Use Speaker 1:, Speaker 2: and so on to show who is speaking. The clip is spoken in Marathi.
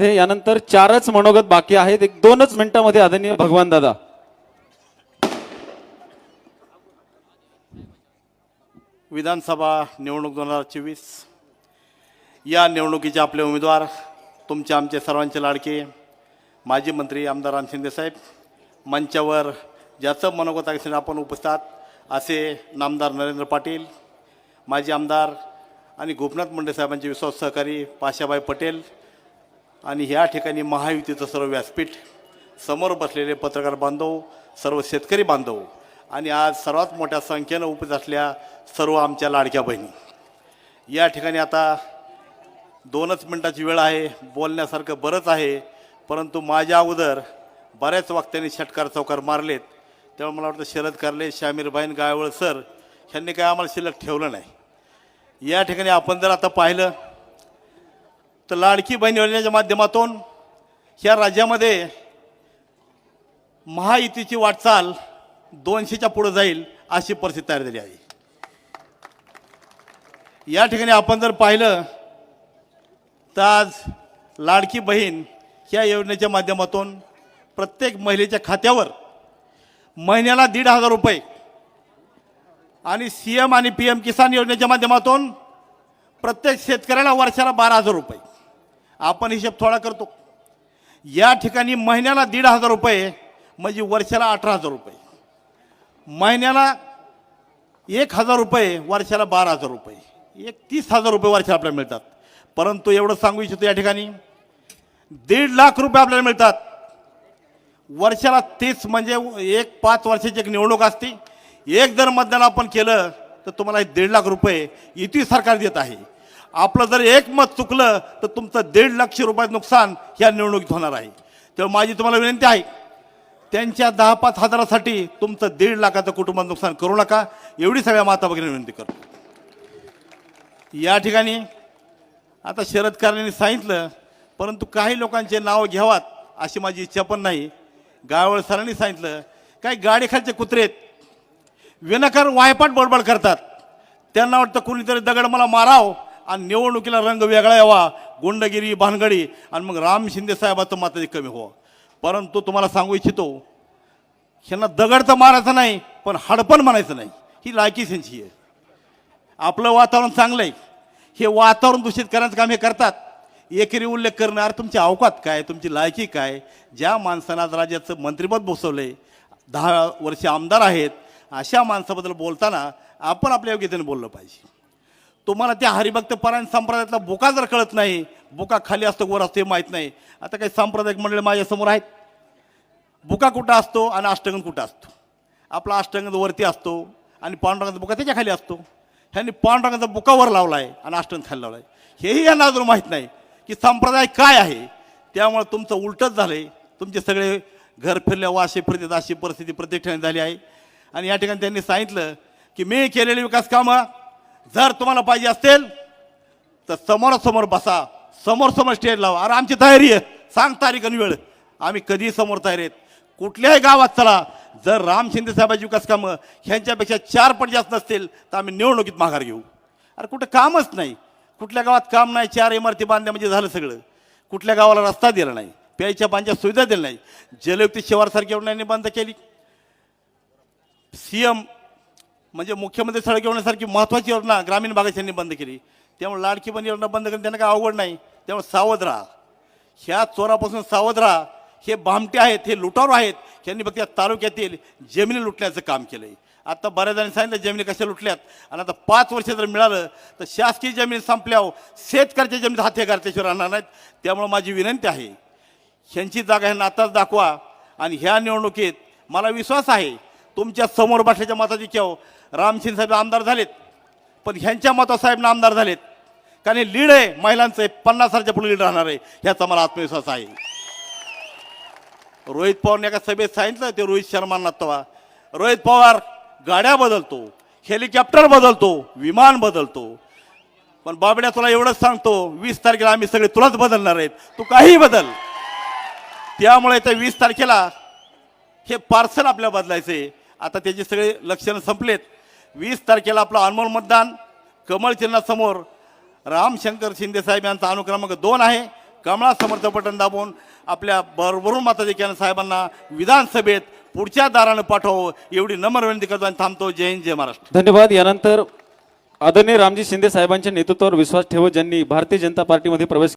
Speaker 1: मध्ये यानंतर चारच मनोगत बाकी आहेत. एक दोनच मिनिटांमध्ये आदरणीय भगवान दादा.
Speaker 2: विधानसभा निवडणूक दोन हजार चोवीस. या निवडणुकीचे आपले उमेदवार तुमचे आमचे सर्वांचे लाडके माजी मंत्री आमदार राम शिंदेसाहेब मंचावर ज्याचं मनोगत आहे आपण उपस्थित असे नामदार नरेंद्र पाटील माजी आमदार आणि गोपनाथ मुंडे साहेबांचे विश्वास सहकारी पाशाबाई पटेल आणि ह्या ठिकाणी महायुतीचं सर्व व्यासपीठ समोर बसलेले पत्रकार बांधव सर्व शेतकरी बांधव आणि आज सर्वात मोठ्या संख्येनं उपस्थित असल्या सर्व आमच्या लाडक्या बहिणी. या ठिकाणी आता दोनच मिनटाची वेळ आहे बोलण्यासारखं बरंच आहे परंतु माझ्या अगोदर बऱ्याच वक्त्यांनी षटकार चौकार मारलेत. तेव्हा मला वाटतं शरद कारले शामीरबाईन गायवळ सर ह्यांनी काय आम्हाला शिल्लक ठेवलं नाही. या ठिकाणी आपण जर आता पाहिलं तर लाडकी बहीण योजनेच्या माध्यमातून ह्या राज्यामध्ये महायुतीची वाटचाल दोनशेच्या पुढे जाईल अशी परिस्थिती तयार झाली आहे. या ठिकाणी आपण जर पाहिलं तर आज लाडकी बहीण ह्या योजनेच्या माध्यमातून प्रत्येक महिलेच्या खात्यावर महिन्याला दीड हजार रुपये आणि सी एम आणि पी एम किसान योजनेच्या माध्यमातून प्रत्येक शेतकऱ्याला वर्षाला बारा हजार रुपये. आपण हिशेब थोडा करतो. या ठिकाणी महिन्याला दीड हजार रुपये म्हणजे वर्षाला अठरा हजार रुपये. महिन्याला एक हजार रुपये वर्षाला बारा हजार रुपये. एक तीस हजार रुपये वर्षाला आपल्याला मिळतात. परंतु एवढं सांगू इच्छितो या ठिकाणी दीड लाख रुपये आपल्याला मिळतात. वर्षाला तीस म्हणजे एक पाच वर्षाची एक निवडणूक असते. एक जर मतदान आपण केलं तर तुम्हाला दीड लाख रुपये युती सरकार देत आहे. आपलं जर एक मत चुकलं तर तुमचं दीड लक्ष रुपयाचं नुकसान ह्या निवडणुकीत होणार आहे. तर माझी तुम्हाला विनंती आहे त्यांच्या दहा पाच हजारासाठी तुमचं दीड लाखाचं कुटुंबात नुकसान करू नका. एवढी सगळ्या माता वगैरे विनंती करतो. या ठिकाणी आता शरद कारणाने सांगितलं परंतु काही लोकांचे नाव घ्यावात अशी माझी इच्छा पण नाही. गावळ सरांनी सांगितलं काही गाडीखालचे कुत्रे आहेत? विनाकारण वायपाट बडबड करतात. त्यांना वाटतं कुणीतरी दगड मला माराव आणि निवडणुकीला रंग वेगळा यावा गुंडगिरी भानगडी आणि मग राम शिंदे साहेबाचं मात्र कमी हो परंतु तुम्हाला सांगू इच्छितो ह्यांना दगड तर मारायचं नाही पण हडपण म्हणायचं नाही ही लायकी त्यांची आहे आपलं वातावरण चांगलं आहे हे वातावरण दूषित करण्याचं काम हे करतात एकेरी उल्लेख करणार तुमची अवकात काय तुमची लायकी काय ज्या माणसानं आज राज्याचं मंत्रिपद आहे दहा वर्ष आमदार आहेत अशा माणसाबद्दल बोलताना आपण आपल्या योग्यतेने बोललं पाहिजे तुम्हाला त्या हरिभक्त परायण संप्रदायातला बुका जर कळत नाही बुका खाली असतो वर असतो हे माहीत नाही. आता काही सांप्रदायिक मंडळी माझ्यासमोर आहेत. बुका कुठं असतो आणि अष्टगंध कुठं असतो? आपला अष्टगंध वरती असतो आणि पांडुरंगाचा बुका त्याच्याखाली असतो. ह्यांनी पांडुरंगाचा बुका वर लावला आहे आणि अष्टगंध खाली लावला आहे हेही यांना अजून माहीत नाही की संप्रदाय काय आहे. त्यामुळे तुमचं उलटच झालं आहे तुमचे सगळे घर फिरल्या वाशे फिरतात अशी परिस्थिती प्रत्येक ठिकाणी झाली आहे. आणि या ठिकाणी त्यांनी सांगितलं की मी केलेली विकास कामं जर तुम्हाला पाहिजे असेल तर समोरासमोर बसा. समोर समोर स्टेज लावा. अरे आमची तयारी आहे. सांग तारीख आणि वेळ. आम्ही कधी समोर तयार आहेत. कुठल्याही गावात चला. जर राम शिंदे साहेबांची विकास कामं ह्यांच्यापेक्षा चार पण जास्त नसतील तर आम्ही निवडणुकीत माघार घेऊ. अरे कुठं कामच नाही. कुठल्या गावात काम नाही चार इमारती बांधल्या म्हणजे झालं सगळं. कुठल्या गावाला रस्ता दिला नाही. प्यायच्या पाण्याच्या सुविधा दिल्या नाही. जलयुक्ती शिवारसारखी योजनांनी बंद केली. सी एम म्हणजे मुख्यमंत्री सडक योजनेसारखी महत्त्वाची योजना ग्रामीण भागात त्यांनी बंद केली. त्यामुळे लाडकी बंद योजना बंद करून त्यांना काय अवघड नाही. त्यामुळे सावध राहा. ह्या चोरापासून सावध राहा. हे भामटे आहेत हे लुटारू आहेत. यांनी फक्त या तालुक्यातील जमिनी लुटण्याचं काम केलं आहे आता बऱ्याच जणांनी सांगितलं जमिनी कशा लुटल्यात? आणि आता पाच वर्ष जर मिळालं तर शासकीय जमीन संपल्यावर शेतकऱ्याच्या जमिनीत हाते करतेशिवाय राहणार नाहीत. त्यामुळं माझी विनंती आहे ह्यांची जागा ह्यांना आताच दाखवा. आणि ह्या निवडणुकीत मला विश्वास आहे तुमच्यासमोर बसल्याच्या मताची केव रामसिंग साहेब आमदार झालेत. पण ह्यांच्या मता साहेब आमदार झालेत. कारण हे लीड आहे महिलांचं पन्नास हजारच्या पुढे लीड राहणार आहे ह्याचा मला आत्मविश्वास आहे. रोहित पवारने एका सभेत सांगितलं ते रोहित शर्मांना तवा. रोहित पवार गाड्या बदलतो हेलिकॉप्टर बदलतो विमान बदलतो. पण बाबड्या तुला एवढंच सांगतो वीस तारखेला आम्ही सगळे तुलाच बदलणार आहेत तू काही बदल. त्यामुळे त्या वीस तारखेला हे पार्सल आपल्याला बदलायचे आता त्याचे सगळे लक्षणं संपलेत. वीस तारखेला आपलं अनमोल मतदान कमळ चिन्हासमोर रामशंकर शिंदे साहेब यांचा अनुक्रमांक दोन आहे. कमळासमोरचं बटन दाबून आपल्या बरोबरून माताजी कॅन साहेबांना विधानसभेत पुढच्या दारानं पाठवावं एवढी नम्र विनंती करतो आणि थांबतो. जय हिंद जय महाराष्ट्र.
Speaker 1: धन्यवाद. यानंतर आदरणीय रामजी शिंदे साहेबांच्या नेतृत्वावर विश्वास ठेवत ज्यांनी भारतीय जनता पार्टीमध्ये प्रवेश